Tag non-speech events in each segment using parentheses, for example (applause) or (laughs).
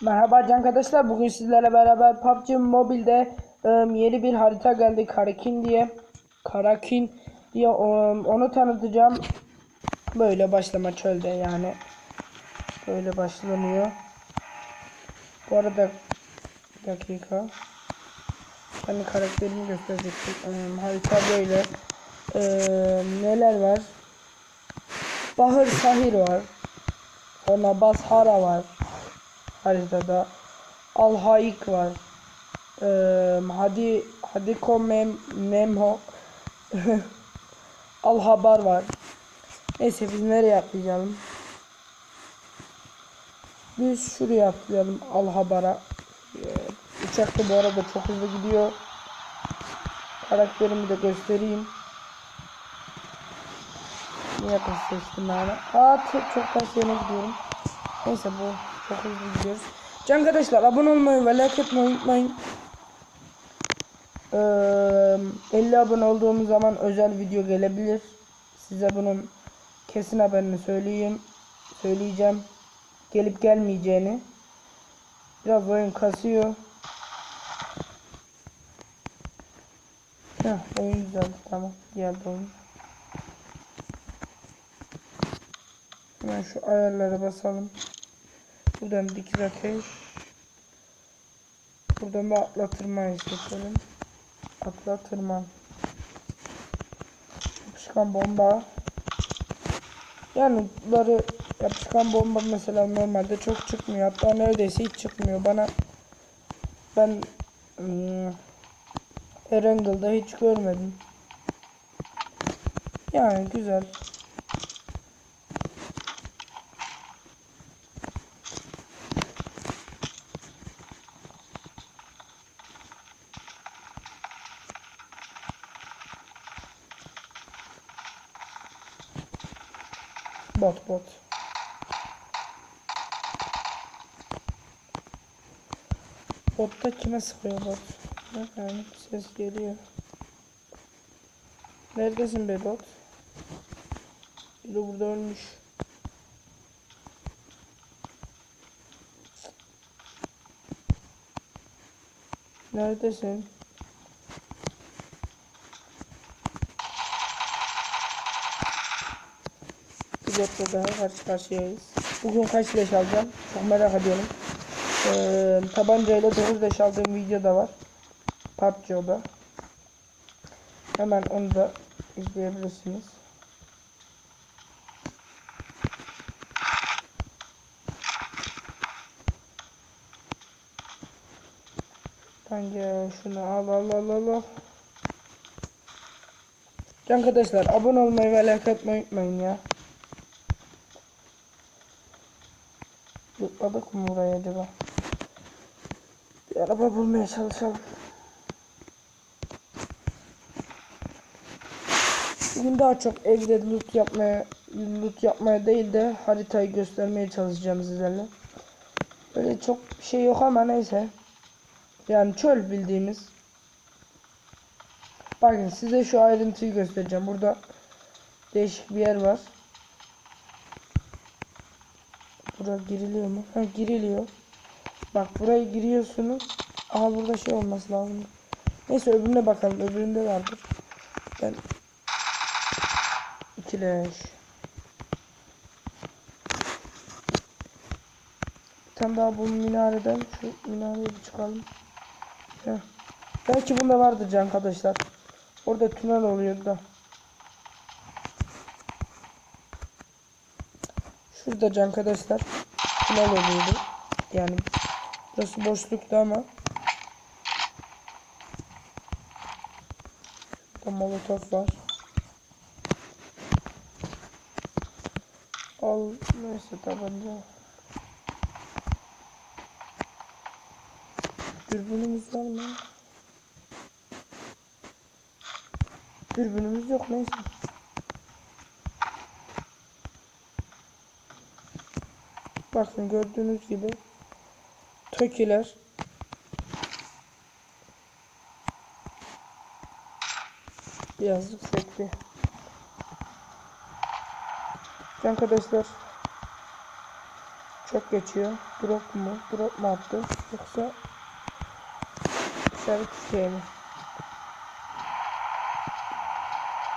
Merhaba can arkadaşlar. Bugün sizlerle beraber PUBG Mobile'de ım, yeni bir harita geldi. Karakin diye. Karakin diye ım, onu tanıtacağım. Böyle başlama çölde yani. Böyle başlanıyor. Bu arada bir dakika. Hani karakterimi gösterecektim. Im, harita böyle. Im, neler var? Bahır Sahir var. Ona Bashara var haritada Alhaik var. Ee, hadi Hadiko Mem Memho (laughs) Alhabar var. Neyse biz nereye atlayalım? Biz şuraya atlayalım Alhabar'a. Ee, uçak da bu arada çok hızlı gidiyor. Karakterimi de göstereyim. Niye kız seçtim yani? Aa çok ters yerine gidiyorum. Neyse bu çok hızlı gidiyoruz. Can arkadaşlar abone olmayı ve like etmeyi unutmayın. Ee, 50 abone olduğumuz zaman özel video gelebilir. Size bunun kesin haberini söyleyeyim. Söyleyeceğim. Gelip gelmeyeceğini. Biraz oyun kasıyor. Heh, oyun güzel. Tamam. Geldi oyun. Hemen şu ayarlara basalım. Buradan dikiz ateş. Buradan da atla tırman seçelim. Atla tırman. Yapışkan bomba. Yani bunları yapışkan bomba mesela normalde çok çıkmıyor. Hatta neredeyse hiç çıkmıyor. Bana ben hmm, Erangle'da hiç görmedim. Yani güzel. Bot bot. Botta kime sıkıyor bot? Yani ses geliyor. Neredesin be bot? Biri burada ölmüş. Neredesin? Bir botla daha karşı karşıyayız. Bugün kaç leş alacağım? Çok merak ediyorum. Ee, tabancayla 9 leş aldığım video da var. PUBG o da. Hemen onu da izleyebilirsiniz. Bence şunu al al al al al. Arkadaşlar abone olmayı ve like atmayı unutmayın ya. Zıpladık mı buraya acaba? Bir araba bulmaya çalışalım. Bugün daha çok evde loot yapmaya loot yapmaya değil de haritayı göstermeye çalışacağım sizlerle. Böyle çok bir şey yok ama neyse. Yani çöl bildiğimiz. Bakın size şu ayrıntıyı göstereceğim. Burada değişik bir yer var. Buraya giriliyor mu? Ha giriliyor. Bak buraya giriyorsunuz. Aha burada şey olması lazım. Neyse öbürüne bakalım. Öbüründe vardır. Ben ikileş. Bir tane daha bu minareden şu minareye bir çıkalım. Heh. Belki bunda vardır can arkadaşlar. Orada tünel oluyor da. Şurada can arkadaşlar. Tünel oluyordu. Yani burası boşluktu ama. Burada molotof var. Al neyse tabanca. Dürbünümüz var mı? Dürbünümüz yok neyse. Bakın gördüğünüz gibi Tokiler biraz yüksekti. Arkadaşlar Uçak geçiyor. Drop mu? Drop mu attı? Yoksa işaret şey mi?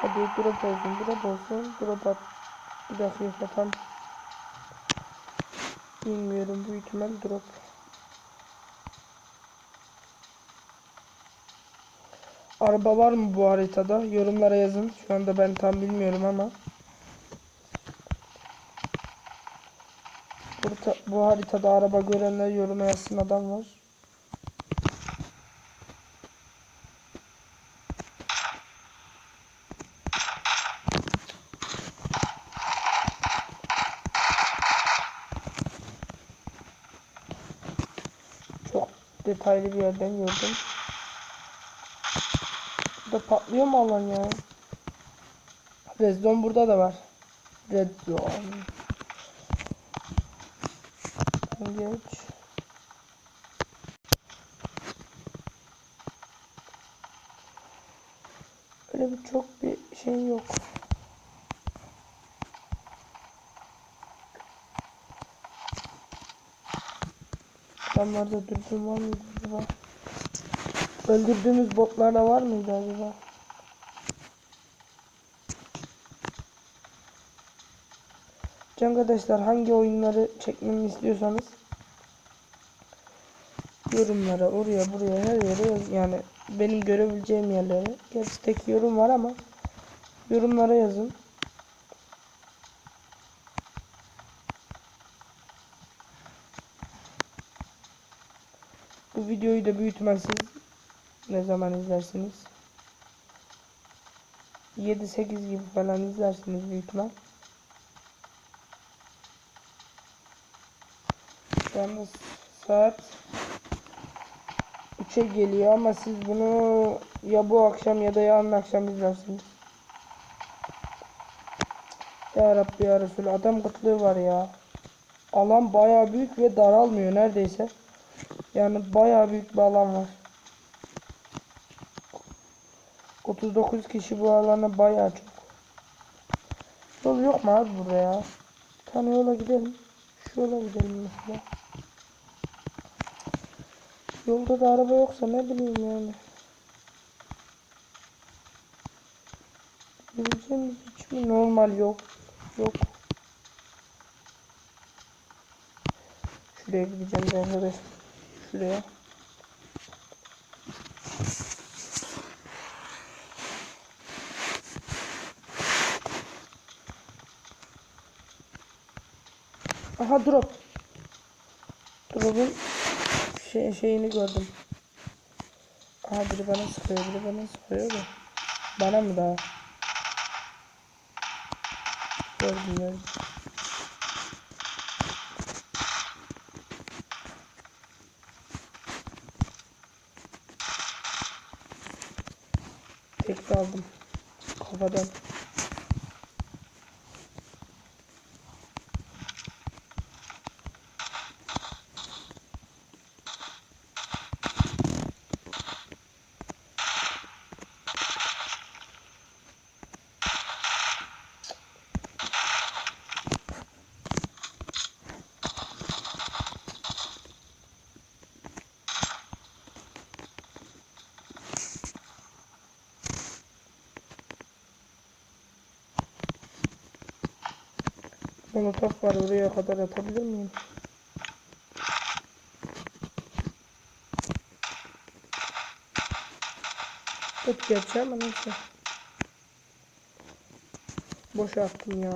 Hadi drop olsun, drop olsun, drop at. Bir dakika tam bilmiyorum bu ihtimal drop. Araba var mı bu haritada? Yorumlara yazın. Şu anda ben tam bilmiyorum ama. Burada, bu haritada araba görenler yoruma yazsın adam var. Çok detaylı bir yerden gördüm. Burada patlıyor mu alan ya? Red burada da var. Red Zone. Öyle bir çok bir şey yok. Adamlarda dürbün var mıydı acaba? Öldürdüğümüz botlarda var mıydı acaba? Can arkadaşlar hangi oyunları çekmemi istiyorsanız yorumlara oraya buraya her yere yani benim görebileceğim yerlere gerçi tek yorum var ama yorumlara yazın bu videoyu da siz ne zaman izlersiniz 7-8 gibi falan izlersiniz büyük ihtimal Yalnız saat 3'e geliyor ama siz bunu ya bu akşam ya da yarın akşam izlersiniz. Ya Rabbi ya Resul adam kıtlığı var ya. Alan baya büyük ve daralmıyor neredeyse. Yani baya büyük bir alan var. 39 kişi bu alana baya çok. Yol yok mu abi burada ya? Bir tane yola gidelim. Şu yola gidelim mesela. Yolda da araba yoksa ne bileyim yani. Bileceğimiz hiç mi normal yok. Yok. Şuraya gideceğim de arkadaş. Şuraya. Aha drop. Drop'un şey, şeyini gördüm. Aha biri bana sıkıyor, biri bana sıkıyor da. Bana mı daha? Gördüm gördüm. হবে Kafadan. Molotof var oraya kadar atabilir miyim? Tut gerçi ama neyse. Boş attım ya.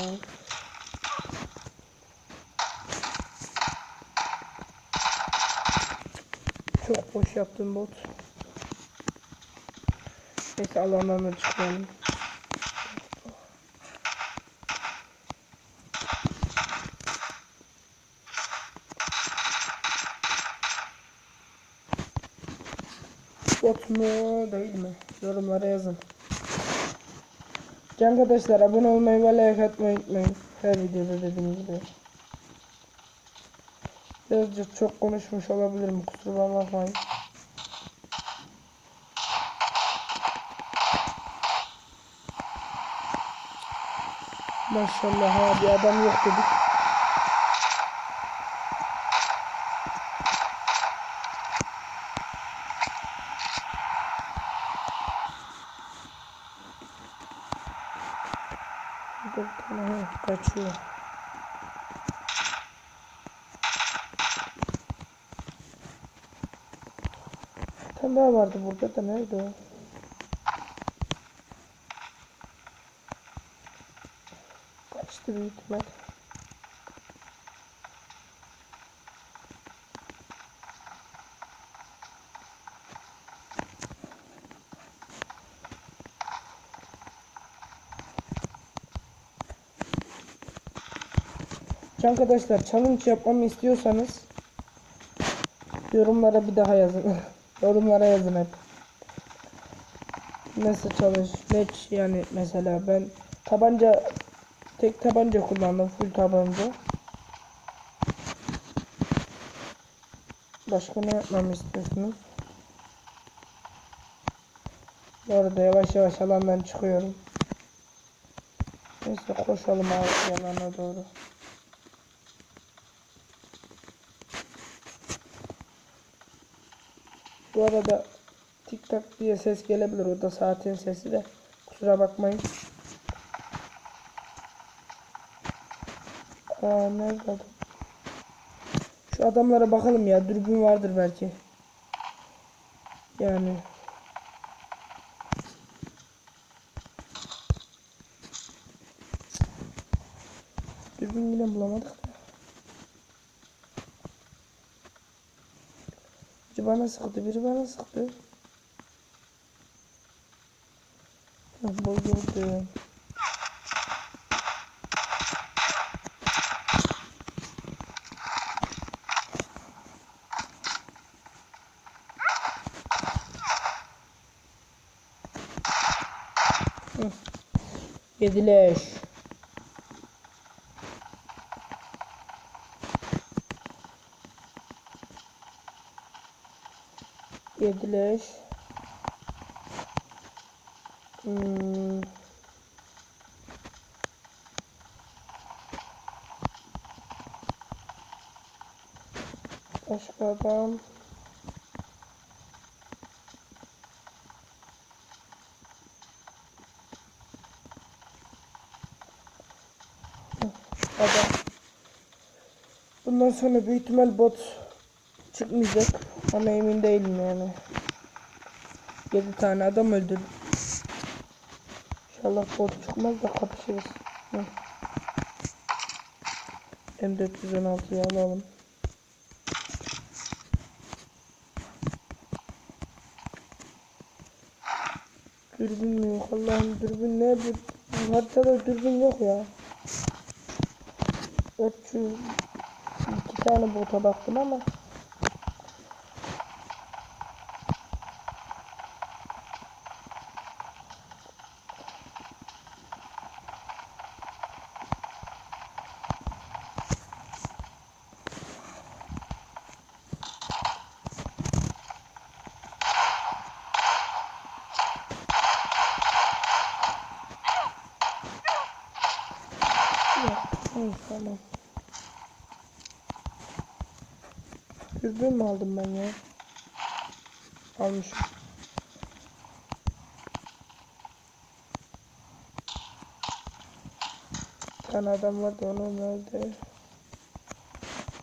Çok boş yaptım bot. Neyse da çıkmayalım. Bot mu değil mi? Yorumlara yazın. Can arkadaşlar abone olmayı ve like atmayı unutmayın. Her videoda dediğim gibi. Birazcık çok konuşmuş olabilirim. Kusura bakmayın. Maşallah abi adam yok dedik. Şurada bir tane tane daha vardı burada da nerede o? Kaçtı büyük ihtimal. Arkadaşlar challenge yapmamı istiyorsanız yorumlara bir daha yazın. (laughs) yorumlara yazın hep. Nasıl challenge? Match yani mesela ben tabanca tek tabanca kullandım. Full tabanca. Başka ne yapmamı istiyorsunuz? Bu arada yavaş yavaş alandan çıkıyorum. Neyse koşalım abi yalana doğru. Bu arada tik tak diye ses gelebilir. O da saatin sesi de. Kusura bakmayın. Aa nerede? Şu adamlara bakalım ya. Dürbün vardır belki. Yani. Dürbün yine bulamadık da. Biri bana sıktı, biri bana sıktı. Bozuldu. Hı. Yedileş. Yedileş. Hmm. Başka adam. Adam. Bundan sonra büyük ihtimal bot çıkmayacak. Ama emin değilim yani. 7 tane adam öldürdüm. İnşallah bot çıkmaz da kapışırız. Hı. M416'yı alalım. Dürbün yok Allah'ım dürbün nerede? Haritada dürbün yok ya. 400 iki tane bota baktım ama Yok. Hı, tamam. Dürbün mü aldım ben ya? Almışım. Bir tane adam vardı onu nerede?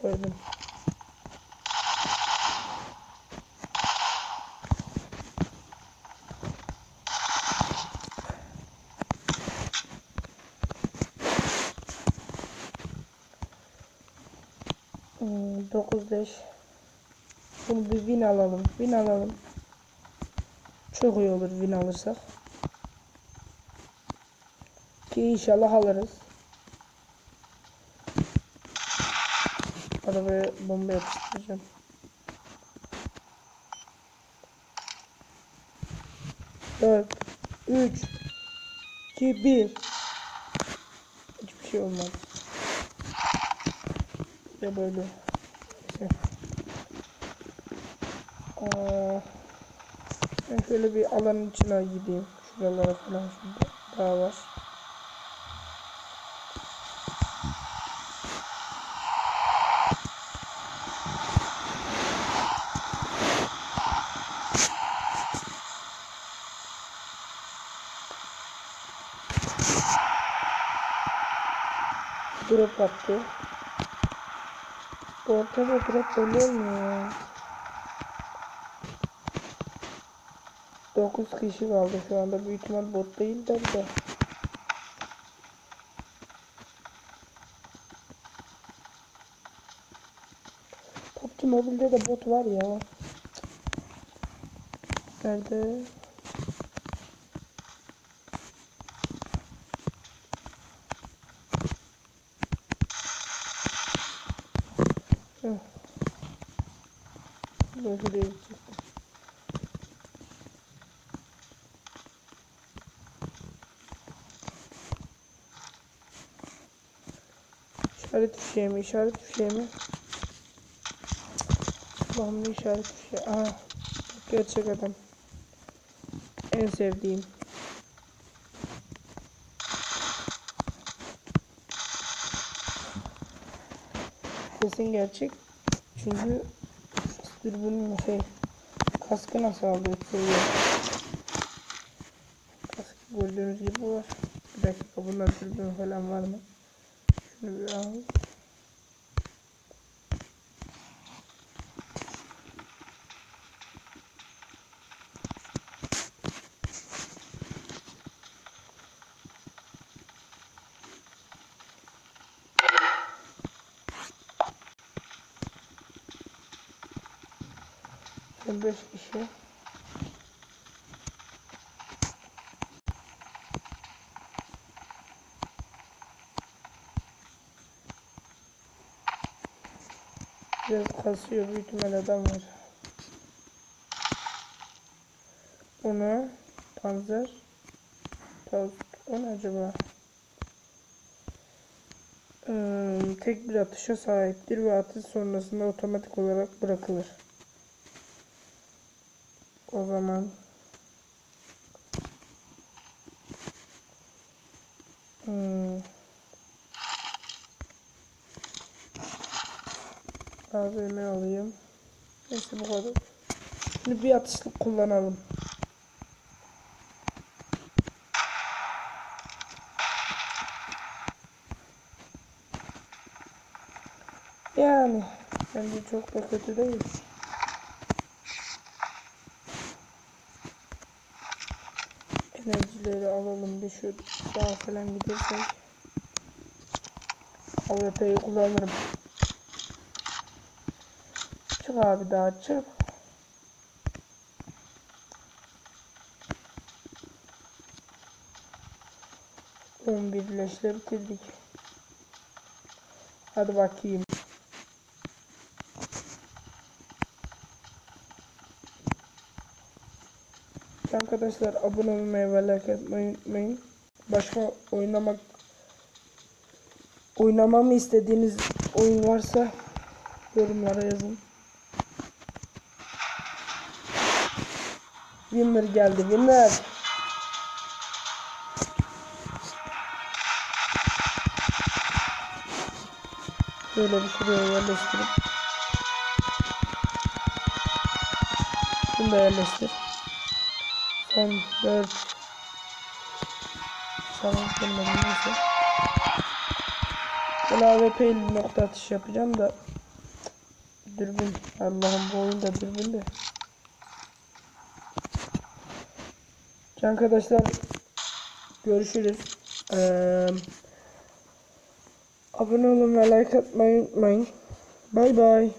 Koydum. Hmm, 9 5 Bunu bir win alalım. Win alalım. Çok iyi olur win alırsak. Ki inşallah alırız. Arabaya bomba yapıştıracağım. Dört, üç, iki, bir. Hiçbir şey olmadı. Ya böyle. Neyse. Aa, ben şöyle bir alanın içine gideyim. Şuralara falan şurada daha var. drop attı. Bu ortada drop belli olmuyor ya. 9 kişi kaldı şu anda. Büyük ihtimal bot değildir de. PUBG Mobile'de de bot var ya. Nerede? Heh. Böyle İşaret fişeği mi? İşaret fişeği mi? Allah'ım ne işaret? Aha. bak Gerçek adam. En sevdiğim. Kesin gerçek. Çünkü dürbünün şey kaskı nasıl aldı seviye. Kask gördüğünüz gibi var. Bir dakika bunda dürbün falan var mı? Şunu bir al. 5 kişi. Biraz kasıyor büyük ihtimal adam var. Onu panzer Taust. O ne acaba? Ee, tek bir atışa sahiptir ve atış sonrasında otomatik olarak bırakılır. O zaman AVM alayım. Neyse bu kadar. Şimdi bir atışlık kullanalım. Yani bence çok da kötü değil. Enerjileri alalım bir şu sağa falan gidersek. AWP'yi kullanırım. Çık abi daha çık. On bir bitirdik. Hadi bakayım. Arkadaşlar abone olmayı ve like atmayı unutmayın. Başka oynamak oynamamı istediğiniz oyun varsa yorumlara yazın. Winner geldi. Winner. Şöyle bir şuraya yerleştirip Şunu da yerleştir. Son 4 Sana gelmedi neyse. AWP ile nokta atış yapacağım da Dürbün Allah'ım bu oyunda dürbün de Arkadaşlar görüşürüz. Ee, abone olun ve like atmayı unutmayın. Bay bay.